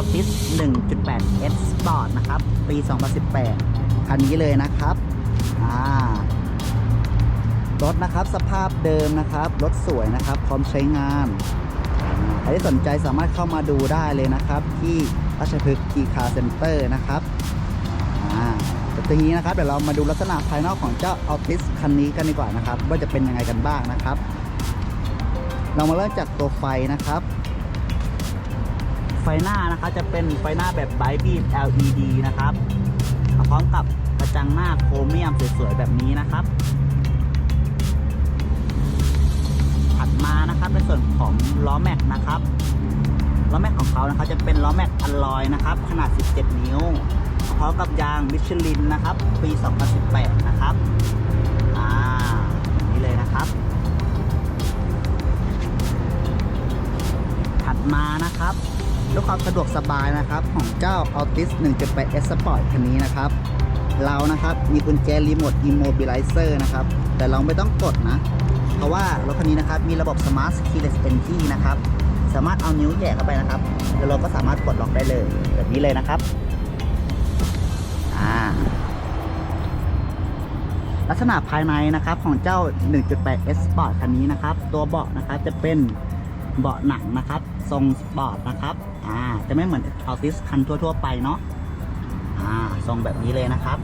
Altis 1.8 S Sport นะครับ ปี 2018 คันนี้เลยนะครับ อ่ารถนะครับสภาพเดิมนะครับ รถสวยนะครับ พร้อมใช้งานใครที่สนใจสามารถเข้ามาดูได้เลยนะครับ ที่ราชพฤกษ์คีคาเซ็นเตอร์นะครับแต่ทีนี้นะครับเดี๋ยวเรามาดูลักษณะภายนอกของเจ้า Altis คันนี้กันดีกว่านะครับ ว่าจะเป็นยังไงกันบ้างนะครับ เรามาเริ่มจากตัวไฟนะครับ ไฟหน้านะครับจะเป็นไฟหน้าแบบไบบีม LED นะครับพร้อมกับกระจังหน้าโครเมียมสวยๆแบบนี้นะครับ ถัดมานะครับเป็นส่วนของล้อแม็กนะครับล้อแม็กของเขานะครับจะเป็นล้อแม็กอัลลอยนะครับ ขนาด 17 นิ้วพร้อมกับยางมิชลินนะครับ ปี 2018 นะครับอ่าอย่างนี้เลยนะครับ ถัดมานะครับ ด้วยความสะดวกสบายนะครับของเจ้า Altis 1.8 S Sport คันนี้นะครับ เรานะครับมีกุญแจรีโมท Immobilizer นะครับ แต่เราไม่ต้องกดนะ เพราะว่ารถคันนี้นะครับมีระบบ Smart Keyless Entry นะครับ สามารถเอานิ้วแหย่เข้าไปนะครับ แล้วเราก็สามารถกดล็อกได้เลย แบบนี้เลยนะครับอ่าลักษณะภายในนะครับของเจ้า 1.8 S Sport คันนี้นะครับ ตัวเบาะนะครับจะเป็น เบาะหนังนะครับ ทรงสปอร์ตนะครับ อ่า จะไม่เหมือน Altis คันทั่ว ๆ ไปเนาะ อ่า ทรงแบบนี้เลยนะครับ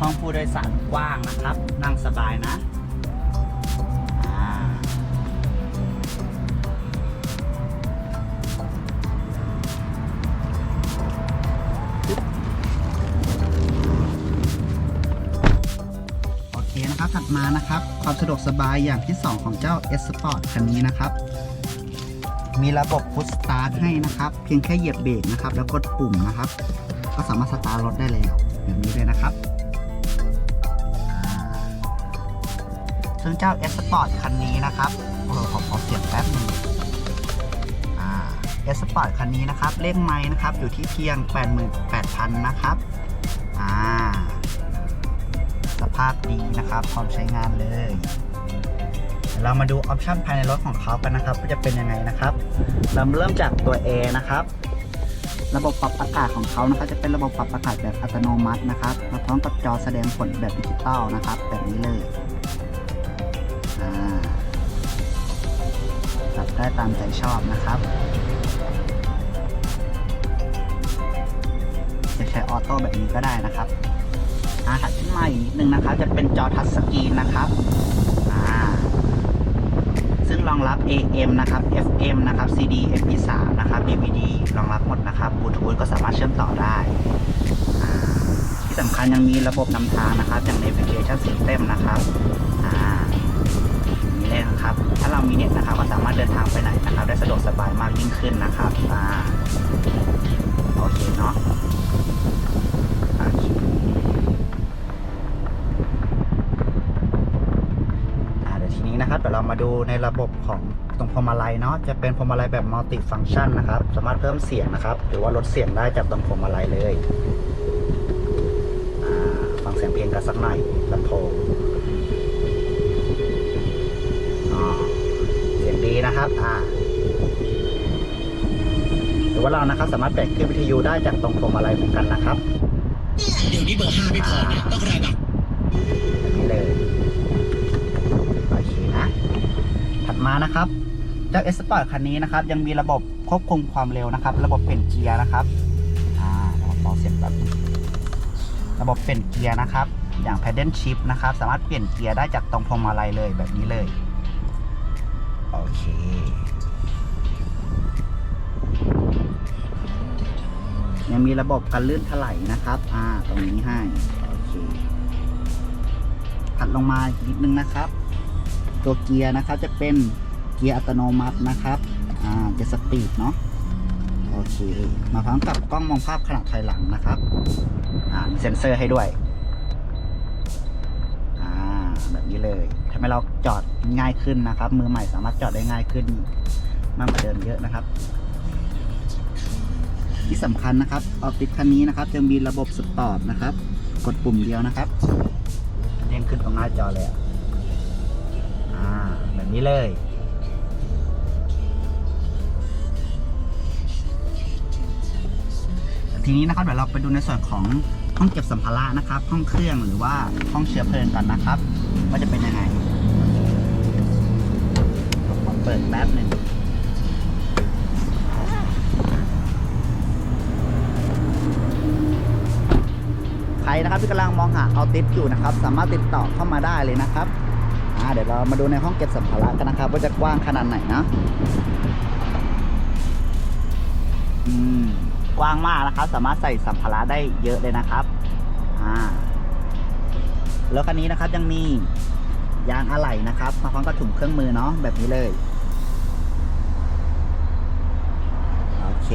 ห้องผู้โดยสารกว้างนะครับ นั่งสบายนะ เคนะครับถัดมานะครับ ความสะดวกสบายอย่างที่ 2 ของเจ้า S Sport คันนี้นะครับ มีระบบพุชสตาร์ทให้นะครับ เพียงแค่เหยียบเบรกนะครับ แล้วกดปุ่มนะครับ ก็สามารถสตาร์ทรถได้แล้วแบบนี้เลยนะครับซึ่งเจ้า S Sport คันนี้นะครับเออขอขอเสียงแป๊บนึงอ่า S Sport คันนี้นะครับเลขไม้นะครับ อยู่ที่เพียง 88,000 นะครับอ่า ภาพดีนะครับ พร้อมใช้งานเลย เรามาดูออปชันภายในรถของเขากันนะครับว่าจะเป็นยังไงนะครับ เราเริ่มจากตัว A นะครับ ระบบปรับอากาศของเขานะครับ จะเป็นระบบปรับอากาศแบบอัตโนมัตินะครับมาพร้อมกับจอแสดงผลแบบดิจิตอลนะครับ แบบนี้เลยปรับได้ตามใจชอบนะครับจะใช้ออโต้แบบนี้ก็ได้นะครับ อาถัดขึ้นมาอีกนิดนึงนะครับ จะเป็นจอทัชสกรีนนะครับอ่าซึ่งรองรับ AM นะครับ FM นะครับ CD MP3 นะครับ DVD รองรับหมดนะครับบลูทูธก็สามารถเชื่อมต่อได้อ่าที่สำคัญยังมีระบบนำทางนะครับอย่าง Navigation System นะครับอ่านี่เลยนะครับ ถ้าเรามีเน็ตนะครับก็สามารถเดินทางไปไหนนะครับ ได้สะดวกสบายมากยิ่งขึ้นนะครับอ่าโอเคเนาะโอเคอ่าเดี๋ยวทีนี้นะครับ เดี๋ยวเรามาดูในระบบของตรงพวงมาลัยเนาะจะเป็นพวงมาลัยแบบมัลติฟัง c t ชันนะครับ สามารถเพิ่มเสียงนะครับ หรือว่าลดเสียงได้จากตรงพวงมาลัยเลยฟังเสียงเพลงกันสักหน่อยลำโพงอ๋อเสียงดีนะครับอ่าหรือว่าเรานะครับสามารถแปลงขึ้นวิทยุได้จากตรงพวงมาลัยเหมือนกันนะครับเดี๋ยวนี้เบอร์ห้าไม่พอนะต้องระดับแบบนี้เลย โอเคนะ ถัดมา นะครับเจ้า S Sport คันนี้นะครับยังมีระบบควบคุมความเร็วนะครับ ระบบเปลี่ยนเกียร์นะครับอ่าราเบาเสียงแบบระบบเปลี่ยนเกียร์นะครับ อย่าง Pedal Shift นะครับ สามารถเปลี่ยนเกียร์ได้จากตรงพวงมาลัยเลยแบบนี้เลยโอเคยังมีระบบการลื่นถลายนะครับ อ่า ตรงนี้ให้ โอเคถัดลงมาอีกนิดนึงนะครับ ตัวเกียร์นะครับจะเป็น เกียร์อัตโนมัตินะครับอ่าจะสปีดเนาะโอเคมาพร้อมกับกล้องมองภาพขนาดถอยหลังนะครับอ่ามีเซ็นเซอร์ให้ด้วยอ่าแบบนี้เลยทำให้เราจอดง่ายขึ้นนะครับ มือใหม่สามารถจอดได้ง่ายขึ้นมากกว่าเดิมเยอะนะครับที่สำคัญนะครับออฟฟิศคันนี้นะครับจะมีระบบสปอร์ตนะครับ กดปุ่มเดียวนะครับเด้งขึ้นตรงหน้าจอเลยอ่าแบบนี้เลย ทีนี้นะครับเดี๋ยวเราไปดูในส่วนของห้องเก็บสัมภาระนะครับ ห้องเครื่องหรือว่าห้องเชื้อเพลิงกันนะครับ ว่าจะเป็นยังไงขอเปิดแป๊บหนึ่งใครนะครับที่กำลังมองหาเอาติสอยู่นะครับ สามารถติดต่อเข้ามาได้เลยนะครับเดี๋ยวเรามาดูในห้องเก็บสัมภาระกันนะครับ ว่าจะกว้างขนาดไหนนะ กว้างมากนะครับ สามารถใส่สัมภาระได้เยอะเลยนะครับอ่าแล้วคันนี้นะครับยังมียางอะไหล่นะครับมาพร้อมกับถุงเครื่องมือเนาะแบบนี้เลยโอเค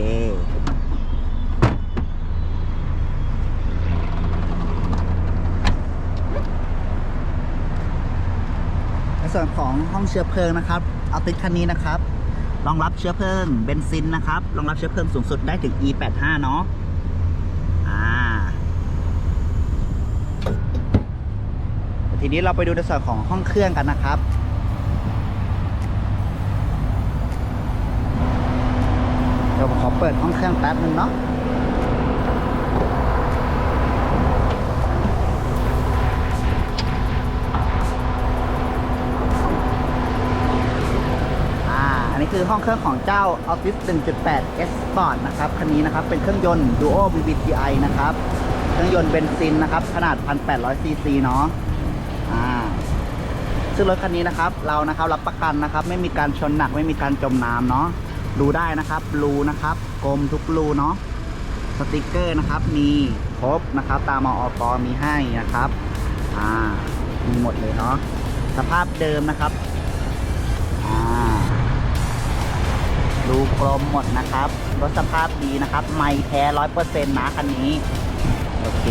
ในส่วนของห้องเชื้อเพลิงนะครับเอาติดคันนี้นะครับ รองรับเชื้อเพลิงเบนซินนะครับรองรับเชื้อเพลิงสูงสุดได้ถึง E85 เนาะอ่าทีนี้เราไปดูในส่วนของห้องเครื่องกันนะครับเดี๋ยวผมขอเปิดห้องเครื่องแป๊บนึงเนาะ คือห้องเครื่องของเจ้า Office 1.8 S Sport นะครับ คันนี้นะครับ เป็นเครื่องยนต์ Duo VVTi นะครับ เครื่องยนต์เบนซินนะครับ ขนาด 1,800 ซีซีเนาะอ่าซึ่งรถคันนี้นะครับ เรานะครับรับประกันนะครับ ไม่มีการชนหนักไม่มีการจมน้ำเนาะดูได้นะครับรูนะครับกลมทุกรูเนาะสติกเกอร์นะครับ มีครบนะครับ ตามออกมีให้นะครับอ่ามีหมดเลยเนาะสภาพเดิมนะครับอ่า ดูกลมหมดนะครับ รถสภาพดีนะครับ ไม่แท้ร้อยเปอร์เซ็นต์นะคันนี้ โอเค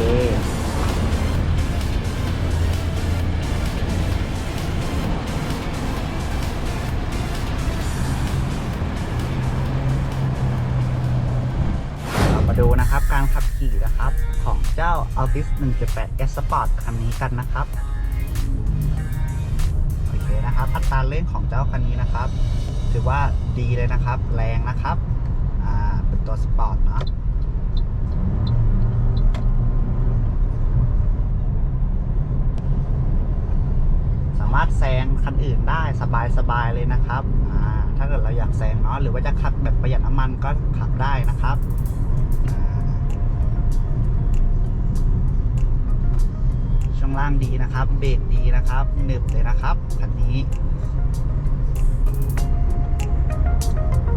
เรามาดูนะครับการขับขี่นะครับ ของเจ้า Altis 1.8 S Sport คันนี้กันนะครับ โอเคนะครับอัตราเร่งของเจ้าคันนี้นะครับ ถือว่าดีเลยนะครับ แรงนะครับ อ่า เป็นตัวสปอร์ตเนาะสามารถแซงคันอื่นได้สบายๆเลยนะครับ อ่า ถ้าเกิดเราอยากแซงเนาะหรือว่าจะขับแบบประหยัดน้ำมันก็ขับได้นะครับช่วงล่างดีนะครับ เบรกดีนะครับหนึบเลยนะครับคันนี้ Bye.